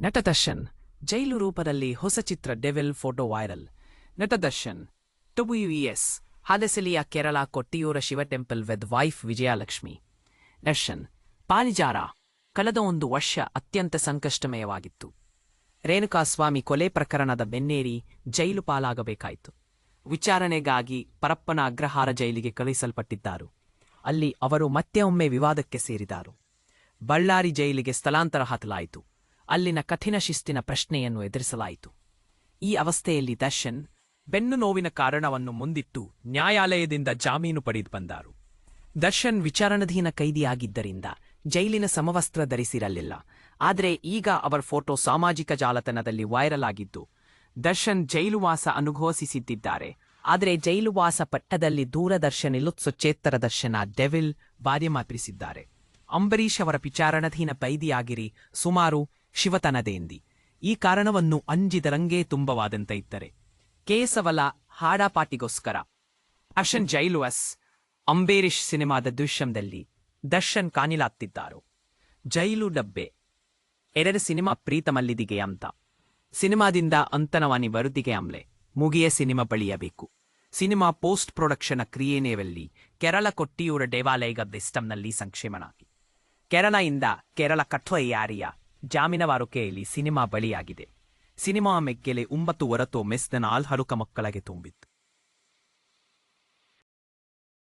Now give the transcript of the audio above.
ನಟ ದರ್ಶನ್ ಜೈಲು ರೂಪದಲ್ಲಿ ಹೊಸ ಚಿತ್ರ ಡೆವಿಲ್ ಫೋಟೋ ವೈರಲ್. ನಟ ದರ್ಶನ್ ಟುಬುಯುಇಎಸ್ ಹಾದಸಲಿಯ Kerala Kottiyoor Shiva temple with wife Vijayalakshmi. Darshan ಪಾಲಿಜಾರ ಕಳೆದ ಒಂದು ವರ್ಷ ಅತ್ಯಂತ ಸಂಕಷ್ಟಮಯವಾಗಿತ್ತು. ರೇಣುಕಾಸ್ವಾಮಿ ಕೊಲೆ ಪ್ರಕರಣದ ಬೆನ್ನೇರಿ ಜೈಲು ಪಾಲಾಗಬೇಕಾಯಿತು. ವಿಚಾರಣೆಗಾಗಿ ಪರಪ್ಪನ ಅಗ್ರಹಾರ ಜೈಲಿಗೆ ಕಳುಹಿಸಲ್ಪಟ್ಟಿದ್ದರು. ಅಲ್ಲಿ ಅವರು ಮತ್ತೆ ಒಮ್ಮೆ ವಿವಾದಕ್ಕೆ ಸೇರಿದರು ಬಳ್ಳಾರಿ ಜೈಲಿಗೆ ಸ್ಥಳಾಂತರ ಹಾಕಲಾಯಿತು. ಅಲ್ಲಿನ ಕಠಿಣ ಶಿಸ್ತಿನ ಪ್ರಶ್ನೆಯನ್ನು ಎದುರಿಸಲಾಯಿತು. ಈ ಅವಸ್ಥೆಯಲ್ಲಿ ದರ್ಶನ್ ಬೆನ್ನು ನೋವಿನ ಕಾರಣವನ್ನು ಮುಂದಿಟ್ಟು ನ್ಯಾಯಾಲಯದಿಂದ ಜಾಮೀನು ಪಡೆದು ಬಂದರು. ದರ್ಶನ್ ವಿಚಾರಣಾಧೀನ ಕೈದಿಯಾಗಿದ್ದರಿಂದ ಜೈಲಿನ ಸಮವಸ್ತ್ರ ಧರಿಸಿರಲಿಲ್ಲ. ಆದರೆ ಈಗ ಅವರ ಫೋಟೋ ಸಾಮಾಜಿಕ ಜಾಲತಾಣದಲ್ಲಿ ವೈರಲ್ ಆಗಿದ್ದು, ದರ್ಶನ್ ಜೈಲುವಾಸ ಅನುಘೋಷಿಸಿದ್ದಾರೆ ಆದರೆ ಜೈಲುವಾಸ ಪಟ್ಟದಲ್ಲಿ ದೂರದರ್ಶನ್ ಇಲ್ಲುತ್ಸೊಚ್ಚೇತ್ತರ ದರ್ಶನ ಡೆವಿಲ್ ಬಾರಿ ಮಾತ್ರಿಸಿದ್ದಾರೆ ಅಂಬರೀಷ್ ಅವರ ವಿಚಾರಣಾಧೀನ ಕೈದಿಯಾಗಿರಿ ಸುಮಾರು ಶಿವತನದೆಂದಿ. ಈ ಕಾರಣವನ್ನು ಅಂಜಿದರಂಗೇ ತುಂಬವಾದಂತ ಇದ್ದರೆ. ಕೇಸವಲ ಹಾಡಾಪಾಟಿಗೋಸ್ಕರ. ಅಶನ್ ಜೈಲುವಸ್ ಅಂಬೇರಿಶ್ ಸಿನಿಮಾದ ದೃಶ್ಯಂದಲ್ಲಿ ದರ್ಶನ್ ಕಾನಿಲಾತ್ತಿದ್ದಾರು ಜೈಲು ಡಬ್ಬೆ. ಎರಡು ಸಿನಿಮಾ ಪ್ರೀತಮಲ್ಲಿದಿಗೆ ಅಂತ. ಸಿನಿಮಾದಿಂದ ಅಂತನವಾನಿ ವರುದಿಗೆ ಅಮ್ಲೆ. ಮುಗಿಯ ಸಿನಿಮಾ ಬಳಿಯಬೇಕು. ಸಿನಿಮಾ ಪೋಸ್ಟ್ ಪ್ರೊಡಕ್ಷನ್ ಕ್ರಿಯೇನೇವಲ್ಲಿ ಕೆರಳ ಕೊಟ್ಟಿಯೂರ ದೇವಾಲಯದ ಸಿಸ್ಟಂನಲ್ಲಿ ಸಂಕ್ಷೇಮನಾಗಿ. ಕೆರಳಯಿಂದ ಕೆರಳ ಕಠ್ವಯ್ಯಾರಿಯ ಜಾಮೀನವಾರುಕೆಯಲ್ಲಿ ಸಿನಿಮಾ ಬಳಿಯಾಗಿದೆ ಸಿನಿಮಾ ಮೆಗ್ಗೆಲೆ ಒಂಬತ್ತು ಹೊರತು ಮೆಸ್ನ ಆಲ್ಹರುಕ ಮಕ್ಕಳಿಗೆ ತುಂಬಿತ್ತು.